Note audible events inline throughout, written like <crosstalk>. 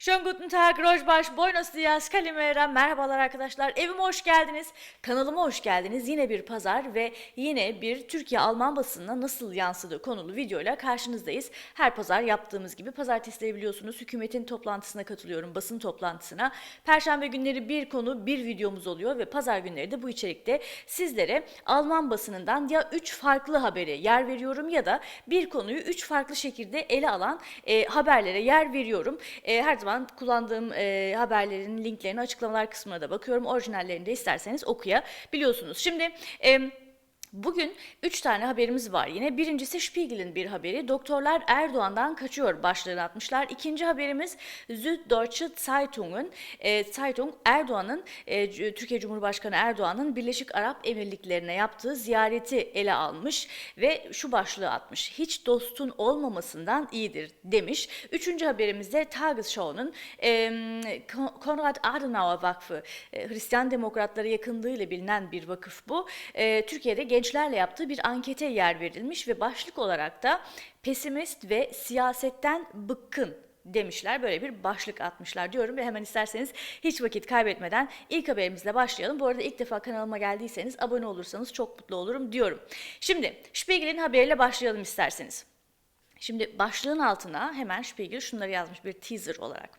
Schönen guten Tag, Rojbaş, Buenos Dias, Kalimera, merhabalar arkadaşlar. Evime hoş geldiniz, kanalıma hoş geldiniz. Yine bir pazar ve yine bir Türkiye-Alman basınına nasıl yansıdığı konulu videoyla karşınızdayız. Her pazar yaptığımız gibi pazartesileri biliyorsunuz hükümetin toplantısına katılıyorum, basın toplantısına. Perşembe günleri bir konu, bir videomuz oluyor ve pazar günleri de bu içerikte sizlere Alman basınından ya 3 farklı habere yer veriyorum ya da bir konuyu 3 farklı şekilde ele alan e, haberlere yer veriyorum. E, her zaman kullandığım e, haberlerin linklerini açıklamalar kısmına da bakıyorum. Orijinallerini de isterseniz okuyabiliyorsunuz. Şimdi... E, Bugün 3 tane haberimiz var yine. Birincisi Spiegel'in bir haberi. Doktorlar Erdoğan'dan kaçıyor başlığını atmışlar. İkinci haberimiz Süddeutsche Zeitung'un e, Zeitung Erdoğan'ın e, Türkiye Cumhurbaşkanı Erdoğan'ın Birleşik Arap Emirlikleri'ne yaptığı ziyareti ele almış ve şu başlığı atmış. Hiç dostun olmamasından iyidir demiş. Üçüncü haberimizde Tagesschau'nun e, Konrad Adenauer Vakfı e, Hristiyan Demokratlara yakınlığıyla bilinen bir vakıf bu. E, Türkiye'de gençlerle yaptığı bir ankete yer verilmiş ve başlık olarak da pesimist ve siyasetten bıkkın demişler. Böyle bir başlık atmışlar diyorum ve hemen isterseniz hiç vakit kaybetmeden ilk haberimizle başlayalım. Bu arada ilk defa kanalıma geldiyseniz abone olursanız çok mutlu olurum diyorum. Şimdi Spiegel'in haberiyle başlayalım isterseniz. Şimdi başlığın altına hemen Spiegel şunları yazmış bir teaser olarak.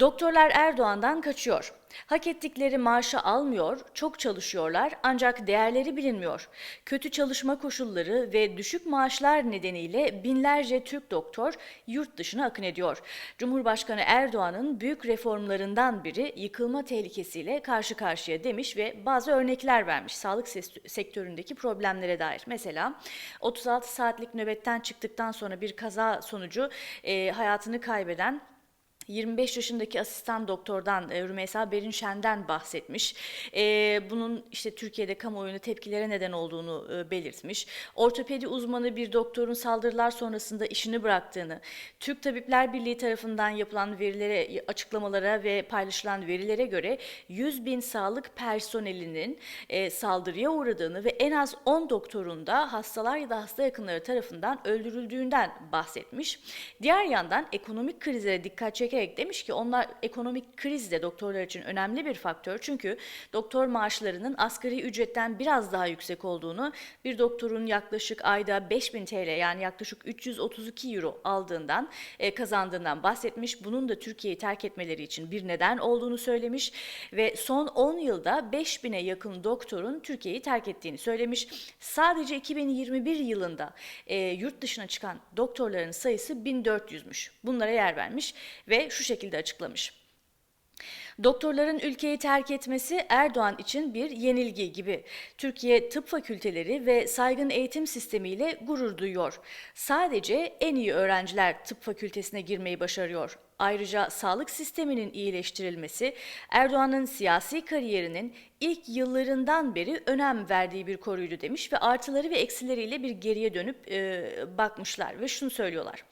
Doktorlar Erdoğan'dan kaçıyor. Hak ettikleri maaşı almıyor, çok çalışıyorlar ancak değerleri bilinmiyor. Kötü çalışma koşulları ve düşük maaşlar nedeniyle binlerce Türk doktor yurt dışına akın ediyor. Cumhurbaşkanı Erdoğan'ın büyük reformlarından biri yıkılma tehlikesiyle karşı karşıya demiş ve bazı örnekler vermiş sağlık sektöründeki problemlere dair. Mesela 36 saatlik nöbetten çıktıktan sonra bir kaza sonucu e, hayatını kaybeden 25 yaşındaki asistan doktordan e, Rümeysa Berinşen'den bahsetmiş. E, bunun işte Türkiye'de kamuoyuna tepkilere neden olduğunu e, belirtmiş. Ortopedi uzmanı bir doktorun saldırılar sonrasında işini bıraktığını, Türk Tabipler Birliği tarafından yapılan verilere, açıklamalara ve paylaşılan verilere göre 100 bin sağlık personelinin saldırıya uğradığını ve en az 10 doktorun da hastalar ya da hasta yakınları tarafından öldürüldüğünden bahsetmiş. Diğer yandan ekonomik krizlere dikkat çeken çekerek demiş ki onlar ekonomik kriz de doktorlar için önemli bir faktör. Çünkü doktor maaşlarının asgari ücretten biraz daha yüksek olduğunu, bir doktorun yaklaşık ayda 5000 TL yani yaklaşık 332 euro aldığından, e, kazandığından bahsetmiş. Bunun da Türkiye'yi terk etmeleri için bir neden olduğunu söylemiş ve son 10 yılda 5000'e yakın doktorun Türkiye'yi terk ettiğini söylemiş. Sadece 2021 yılında e, yurt dışına çıkan doktorların sayısı 1400'müş. Bunlara yer vermiş ve şu şekilde açıklamış. Doktorların ülkeyi terk etmesi Erdoğan için bir yenilgi gibi. Türkiye tıp fakülteleri ve saygın eğitim sistemiyle gurur duyuyor. Sadece en iyi öğrenciler tıp fakültesine girmeyi başarıyor. Ayrıca sağlık sisteminin iyileştirilmesi Erdoğan'ın siyasi kariyerinin ilk yıllarından beri önem verdiği bir koruydu demiş ve artıları ve eksileriyle bir geriye dönüp e, bakmışlar ve şunu söylüyorlar.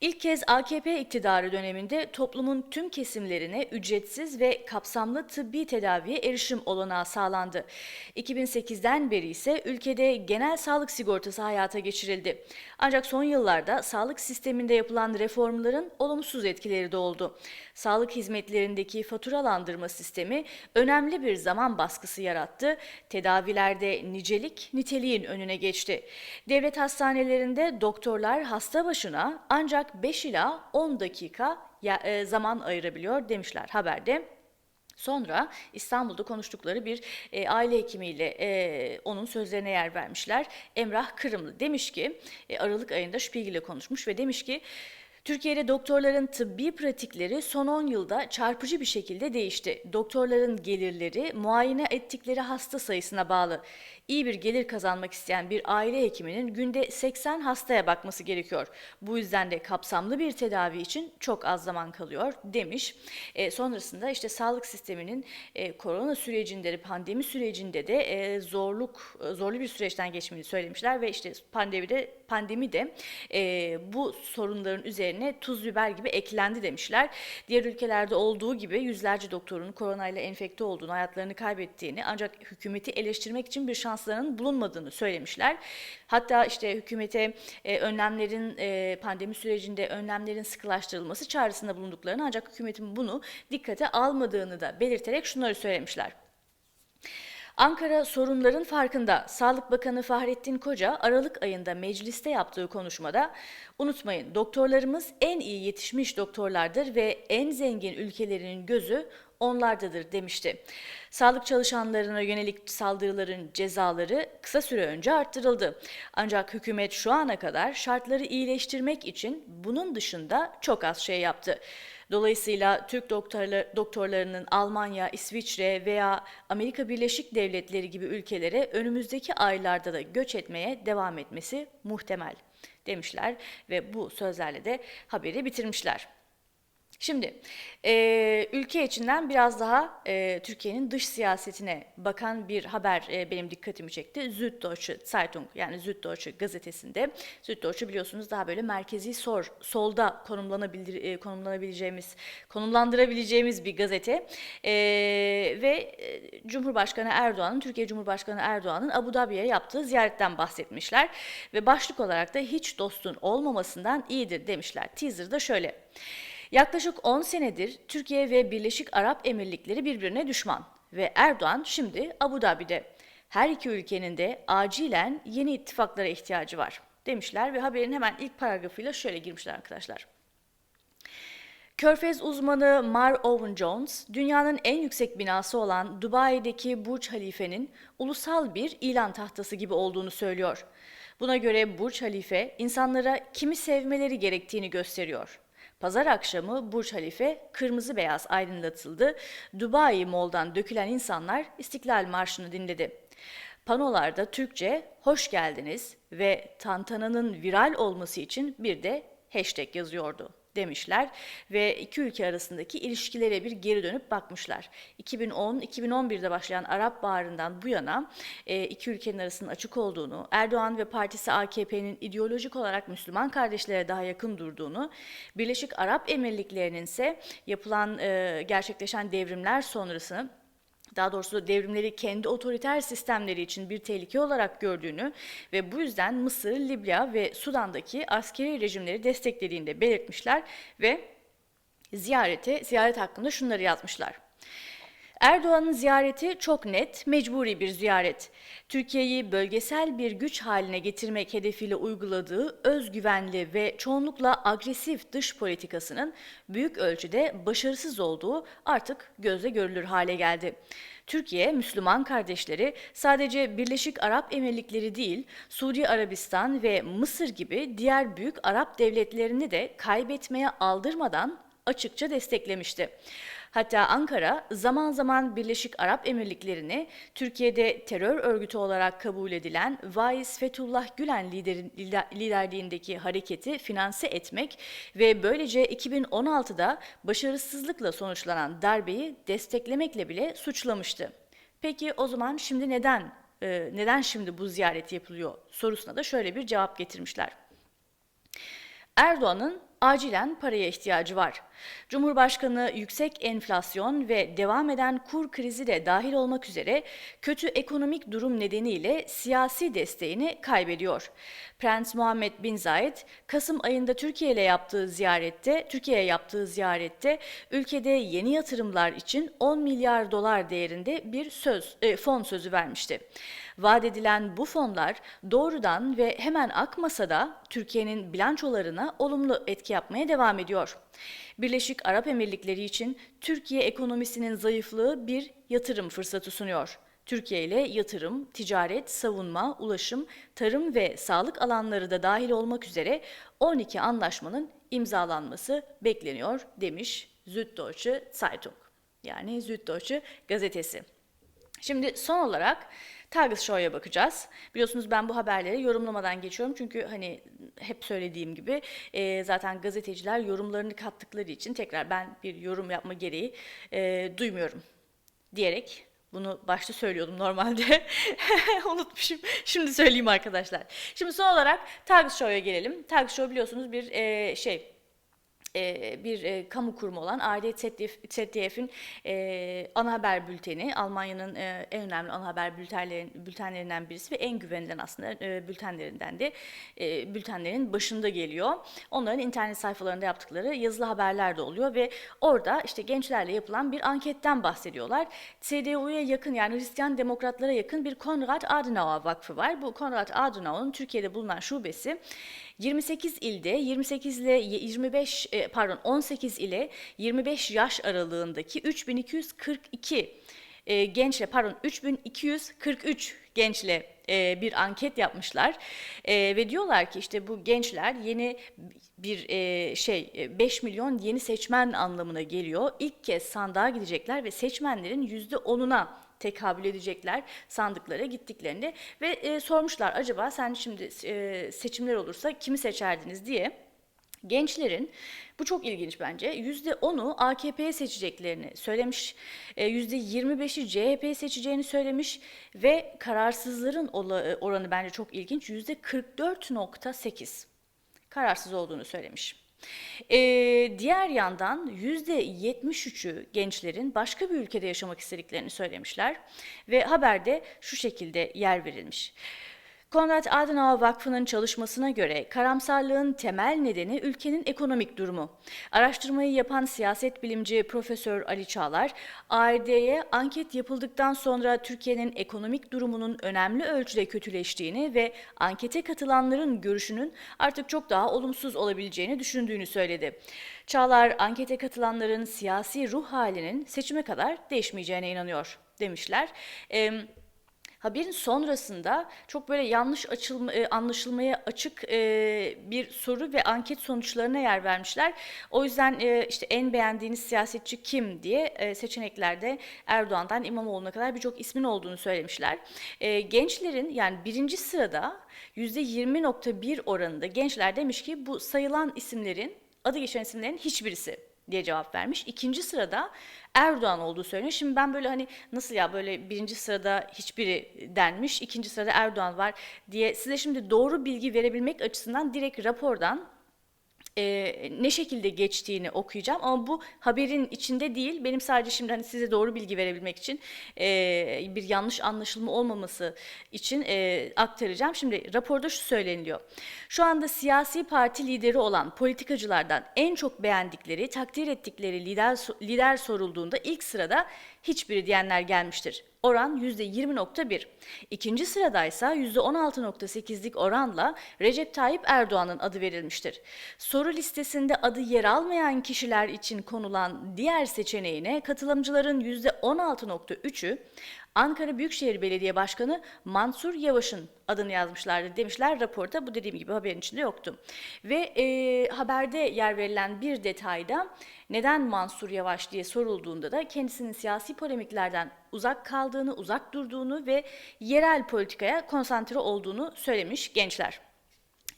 İlk kez AKP iktidarı döneminde toplumun tüm kesimlerine ücretsiz ve kapsamlı tıbbi tedaviye erişim olanağı sağlandı. 2008'den beri ise ülkede genel sağlık sigortası hayata geçirildi. Ancak son yıllarda sağlık sisteminde yapılan reformların olumsuz etkileri de oldu. Sağlık hizmetlerindeki faturalandırma sistemi önemli bir zaman baskısı yarattı. Tedavilerde nicelik niteliğin önüne geçti. Devlet hastanelerinde doktorlar hasta başına ancak 5 ila 10 dakika e, zaman ayırabiliyor demişler haberde. Sonra İstanbul'da konuştukları bir e, aile hekimiyle e, onun sözlerine yer vermişler. Emrah Kırımlı demiş ki e, Aralık ayında Spiegel konuşmuş ve demiş ki Türkiye'de doktorların tıbbi pratikleri son 10 yılda çarpıcı bir şekilde değişti. Doktorların gelirleri muayene ettikleri hasta sayısına bağlı. İyi bir gelir kazanmak isteyen bir aile hekiminin günde 80 hastaya bakması gerekiyor. Bu yüzden de kapsamlı bir tedavi için çok az zaman kalıyor demiş. E, sonrasında işte sağlık sisteminin e, korona sürecinde, pandemi sürecinde de e, zorluk zorlu bir süreçten geçtiğini söylemişler ve işte pandemide pandemi de e, bu sorunların üzerine üzerine tuz biber gibi eklendi demişler. Diğer ülkelerde olduğu gibi yüzlerce doktorun koronayla enfekte olduğunu, hayatlarını kaybettiğini ancak hükümeti eleştirmek için bir şanslarının bulunmadığını söylemişler. Hatta işte hükümete e, önlemlerin e, pandemi sürecinde önlemlerin sıkılaştırılması çağrısında bulunduklarını ancak hükümetin bunu dikkate almadığını da belirterek şunları söylemişler. Ankara sorunların farkında. Sağlık Bakanı Fahrettin Koca Aralık ayında mecliste yaptığı konuşmada unutmayın doktorlarımız en iyi yetişmiş doktorlardır ve en zengin ülkelerinin gözü onlardadır demişti. Sağlık çalışanlarına yönelik saldırıların cezaları kısa süre önce arttırıldı. Ancak hükümet şu ana kadar şartları iyileştirmek için bunun dışında çok az şey yaptı. Dolayısıyla Türk doktorlar, doktorlarının Almanya, İsviçre veya Amerika Birleşik Devletleri gibi ülkelere önümüzdeki aylarda da göç etmeye devam etmesi muhtemel demişler ve bu sözlerle de haberi bitirmişler. Şimdi e, ülke içinden biraz daha e, Türkiye'nin dış siyasetine bakan bir haber e, benim dikkatimi çekti. Süddeutsche Zeitung yani Süddeutsche gazetesinde. Süddeutsche biliyorsunuz daha böyle merkezi sor, solda konumlanabilir, e, konumlanabileceğimiz, konumlandırabileceğimiz bir gazete. E, ve Cumhurbaşkanı Erdoğan'ın, Türkiye Cumhurbaşkanı Erdoğan'ın Abu Dhabi'ye yaptığı ziyaretten bahsetmişler. Ve başlık olarak da hiç dostun olmamasından iyidir demişler. Teaser'da şöyle. Yaklaşık 10 senedir Türkiye ve Birleşik Arap Emirlikleri birbirine düşman ve Erdoğan şimdi Abu Dhabi'de. Her iki ülkenin de acilen yeni ittifaklara ihtiyacı var demişler ve haberin hemen ilk paragrafıyla şöyle girmişler arkadaşlar. Körfez uzmanı Mar Owen Jones, dünyanın en yüksek binası olan Dubai'deki Burj Halife'nin ulusal bir ilan tahtası gibi olduğunu söylüyor. Buna göre Burj Halife insanlara kimi sevmeleri gerektiğini gösteriyor. Pazar akşamı Burj Halife kırmızı beyaz aydınlatıldı. Dubai Mall'dan dökülen insanlar İstiklal Marşı'nı dinledi. Panolarda Türkçe hoş geldiniz ve tantananın viral olması için bir de hashtag yazıyordu demişler ve iki ülke arasındaki ilişkilere bir geri dönüp bakmışlar. 2010-2011'de başlayan Arap Baharı'ndan bu yana e, iki ülkenin arasının açık olduğunu, Erdoğan ve partisi AKP'nin ideolojik olarak Müslüman kardeşlere daha yakın durduğunu, Birleşik Arap Emirlikleri'nin ise yapılan e, gerçekleşen devrimler sonrasını daha doğrusu devrimleri kendi otoriter sistemleri için bir tehlike olarak gördüğünü ve bu yüzden Mısır, Libya ve Sudan'daki askeri rejimleri desteklediğini de belirtmişler ve ziyarete, ziyaret hakkında şunları yazmışlar. Erdoğan'ın ziyareti çok net, mecburi bir ziyaret. Türkiye'yi bölgesel bir güç haline getirmek hedefiyle uyguladığı özgüvenli ve çoğunlukla agresif dış politikasının büyük ölçüde başarısız olduğu artık gözle görülür hale geldi. Türkiye, Müslüman kardeşleri sadece Birleşik Arap Emirlikleri değil, Suudi Arabistan ve Mısır gibi diğer büyük Arap devletlerini de kaybetmeye aldırmadan açıkça desteklemişti. Hatta Ankara zaman zaman Birleşik Arap Emirlikleri'ni Türkiye'de terör örgütü olarak kabul edilen Vaiz Fethullah Gülen liderliğindeki hareketi finanse etmek ve böylece 2016'da başarısızlıkla sonuçlanan darbeyi desteklemekle bile suçlamıştı. Peki o zaman şimdi neden e, neden şimdi bu ziyaret yapılıyor sorusuna da şöyle bir cevap getirmişler. Erdoğan'ın acilen paraya ihtiyacı var. Cumhurbaşkanı yüksek enflasyon ve devam eden kur krizi de dahil olmak üzere kötü ekonomik durum nedeniyle siyasi desteğini kaybediyor. Prens Muhammed Bin Zayed Kasım ayında Türkiye ile yaptığı ziyarette, Türkiye'ye yaptığı ziyarette ülkede yeni yatırımlar için 10 milyar dolar değerinde bir söz e, fon sözü vermişti. Vaat edilen bu fonlar doğrudan ve hemen akmasa da Türkiye'nin bilançolarına olumlu etki yapmaya devam ediyor. Birleşik Arap Emirlikleri için Türkiye ekonomisinin zayıflığı bir yatırım fırsatı sunuyor. Türkiye ile yatırım, ticaret, savunma, ulaşım, tarım ve sağlık alanları da dahil olmak üzere 12 anlaşmanın imzalanması bekleniyor demiş Süddeutsche Zeitung yani Süddeutsche gazetesi. Şimdi son olarak Tagesschau'ya bakacağız. Biliyorsunuz ben bu haberleri yorumlamadan geçiyorum çünkü hani hep söylediğim gibi e, zaten gazeteciler yorumlarını kattıkları için tekrar ben bir yorum yapma gereği e, duymuyorum diyerek bunu başta söylüyordum normalde. <laughs> Unutmuşum. Şimdi söyleyeyim arkadaşlar. Şimdi son olarak Tagesschau'ya gelelim. Tagesschau biliyorsunuz bir e, şey e, bir e, kamu kurumu olan ARD ZDF'in e, ana haber bülteni Almanya'nın e, en önemli ana haber bültenlerin, bültenlerinden birisi ve en güvenilen aslında e, bültenlerinden de e, bültenlerin başında geliyor. Onların internet sayfalarında yaptıkları yazılı haberler de oluyor ve orada işte gençlerle yapılan bir anketten bahsediyorlar. CDU'ya yakın yani Hristiyan demokratlara yakın bir Konrad Adenauer Vakfı var. Bu Konrad Adenauer'ın Türkiye'de bulunan şubesi 28 ilde 28 ile 25 e, pardon 18 ile 25 yaş aralığındaki 3242 e, gençle pardon 3243 gençle e, bir anket yapmışlar e, ve diyorlar ki işte bu gençler yeni bir e, şey e, 5 milyon yeni seçmen anlamına geliyor. İlk kez sandığa gidecekler ve seçmenlerin yüzde 10'una tekabül edecekler sandıklara gittiklerinde ve e, sormuşlar acaba sen şimdi e, seçimler olursa kimi seçerdiniz diye. Gençlerin bu çok ilginç bence. Yüzde onu AKP'ye seçeceklerini söylemiş. E, yüzde 25'i CHP'ye seçeceğini söylemiş ve kararsızların oranı bence çok ilginç. Yüzde 44.8 kararsız olduğunu söylemiş. Ee, diğer yandan %73'ü gençlerin başka bir ülkede yaşamak istediklerini söylemişler ve haberde şu şekilde yer verilmiş. Konrad Adenauer Vakfı'nın çalışmasına göre karamsarlığın temel nedeni ülkenin ekonomik durumu. Araştırmayı yapan siyaset bilimci Profesör Ali Çağlar, ARD'ye anket yapıldıktan sonra Türkiye'nin ekonomik durumunun önemli ölçüde kötüleştiğini ve ankete katılanların görüşünün artık çok daha olumsuz olabileceğini düşündüğünü söyledi. Çağlar, ankete katılanların siyasi ruh halinin seçime kadar değişmeyeceğine inanıyor demişler. Ee, Haberin sonrasında çok böyle yanlış açılma, e, anlaşılmaya açık e, bir soru ve anket sonuçlarına yer vermişler. O yüzden e, işte en beğendiğiniz siyasetçi kim diye seçeneklerde Erdoğan'dan İmamoğlu'na kadar birçok ismin olduğunu söylemişler. Gençlerin yani birinci sırada %20.1 oranında gençler demiş ki bu sayılan isimlerin adı geçen isimlerin hiçbirisi diye cevap vermiş. İkinci sırada Erdoğan olduğu söyleniyor. Şimdi ben böyle hani nasıl ya böyle birinci sırada hiçbiri denmiş, ikinci sırada Erdoğan var diye size şimdi doğru bilgi verebilmek açısından direkt rapordan e, ne şekilde geçtiğini okuyacağım ama bu haberin içinde değil. Benim sadece şimdi hani size doğru bilgi verebilmek için e, bir yanlış anlaşılma olmaması için e, aktaracağım. Şimdi raporda şu söyleniliyor. Şu anda siyasi parti lideri olan politikacılardan en çok beğendikleri, takdir ettikleri lider lider sorulduğunda ilk sırada hiçbiri diyenler gelmiştir. Oran %20.1. İkinci sıradaysa %16.8'lik oranla Recep Tayyip Erdoğan'ın adı verilmiştir. Soru listesinde adı yer almayan kişiler için konulan diğer seçeneğine katılımcıların %16.3'ü Ankara Büyükşehir Belediye Başkanı Mansur Yavaş'ın adını yazmışlardı demişler raporda. Bu dediğim gibi haberin içinde yoktu. Ve e, haberde yer verilen bir detayda neden Mansur Yavaş diye sorulduğunda da kendisinin siyasi polemiklerden uzak kaldığını, uzak durduğunu ve yerel politikaya konsantre olduğunu söylemiş gençler.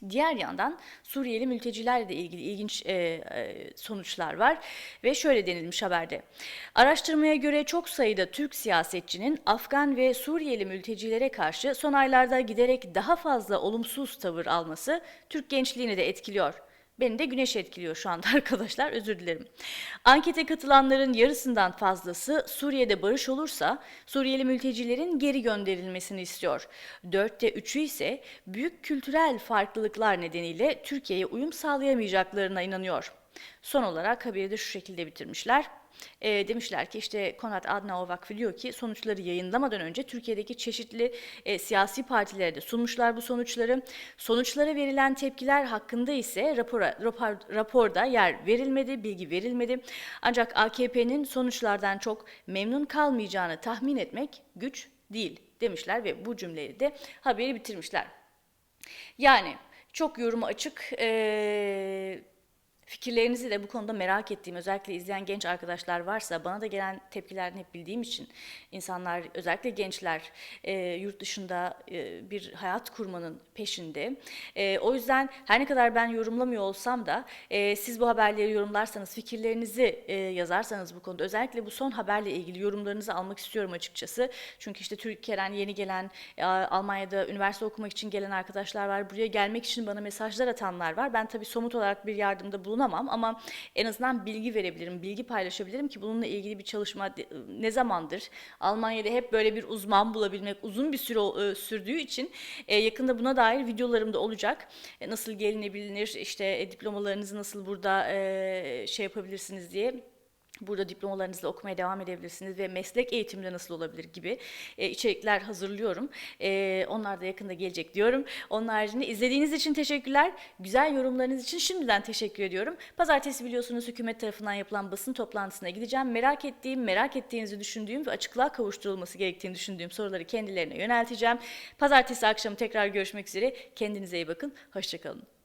Diğer yandan Suriyeli mültecilerle de ilgili ilginç e, e, sonuçlar var ve şöyle denilmiş haberde. Araştırmaya göre çok sayıda Türk siyasetçinin Afgan ve Suriyeli mültecilere karşı son aylarda giderek daha fazla olumsuz tavır alması Türk gençliğini de etkiliyor. Beni de güneş etkiliyor şu anda <laughs> arkadaşlar özür dilerim. Ankete katılanların yarısından fazlası Suriye'de barış olursa Suriyeli mültecilerin geri gönderilmesini istiyor. Dörtte üçü ise büyük kültürel farklılıklar nedeniyle Türkiye'ye uyum sağlayamayacaklarına inanıyor. Son olarak haberi de şu şekilde bitirmişler. E, demişler ki işte Konrad Adenauer Vakfı diyor ki sonuçları yayınlamadan önce Türkiye'deki çeşitli e, siyasi partilere de sunmuşlar bu sonuçları. Sonuçlara verilen tepkiler hakkında ise rapora, rapor, raporda yer verilmedi, bilgi verilmedi. Ancak AKP'nin sonuçlardan çok memnun kalmayacağını tahmin etmek güç değil demişler ve bu cümleyi de haberi bitirmişler. Yani çok yoruma açık. Ee, Fikirlerinizi de bu konuda merak ettiğim, özellikle izleyen genç arkadaşlar varsa bana da gelen tepkilerini hep bildiğim için insanlar, özellikle gençler e, yurt dışında e, bir hayat kurmanın peşinde. E, o yüzden her ne kadar ben yorumlamıyor olsam da e, siz bu haberleri yorumlarsanız, fikirlerinizi e, yazarsanız bu konuda, özellikle bu son haberle ilgili yorumlarınızı almak istiyorum açıkçası. Çünkü işte Türkiye'den yeni gelen, e, Almanya'da üniversite okumak için gelen arkadaşlar var. Buraya gelmek için bana mesajlar atanlar var. Ben tabii somut olarak bir yardımda bulunmuyorum bulunamam ama en azından bilgi verebilirim, bilgi paylaşabilirim ki bununla ilgili bir çalışma de- ne zamandır Almanya'da hep böyle bir uzman bulabilmek uzun bir süre e, sürdüğü için e, yakında buna dair videolarım da olacak. E, nasıl gelinebilir, işte e, diplomalarınızı nasıl burada e, şey yapabilirsiniz diye. Burada diplomalarınızla okumaya devam edebilirsiniz ve meslek eğitimde nasıl olabilir gibi e, içerikler hazırlıyorum. E, onlar da yakında gelecek diyorum. Onun haricinde izlediğiniz için teşekkürler. Güzel yorumlarınız için şimdiden teşekkür ediyorum. Pazartesi biliyorsunuz hükümet tarafından yapılan basın toplantısına gideceğim. Merak ettiğim, merak ettiğinizi düşündüğüm ve açıklığa kavuşturulması gerektiğini düşündüğüm soruları kendilerine yönelteceğim. Pazartesi akşamı tekrar görüşmek üzere. Kendinize iyi bakın. Hoşçakalın.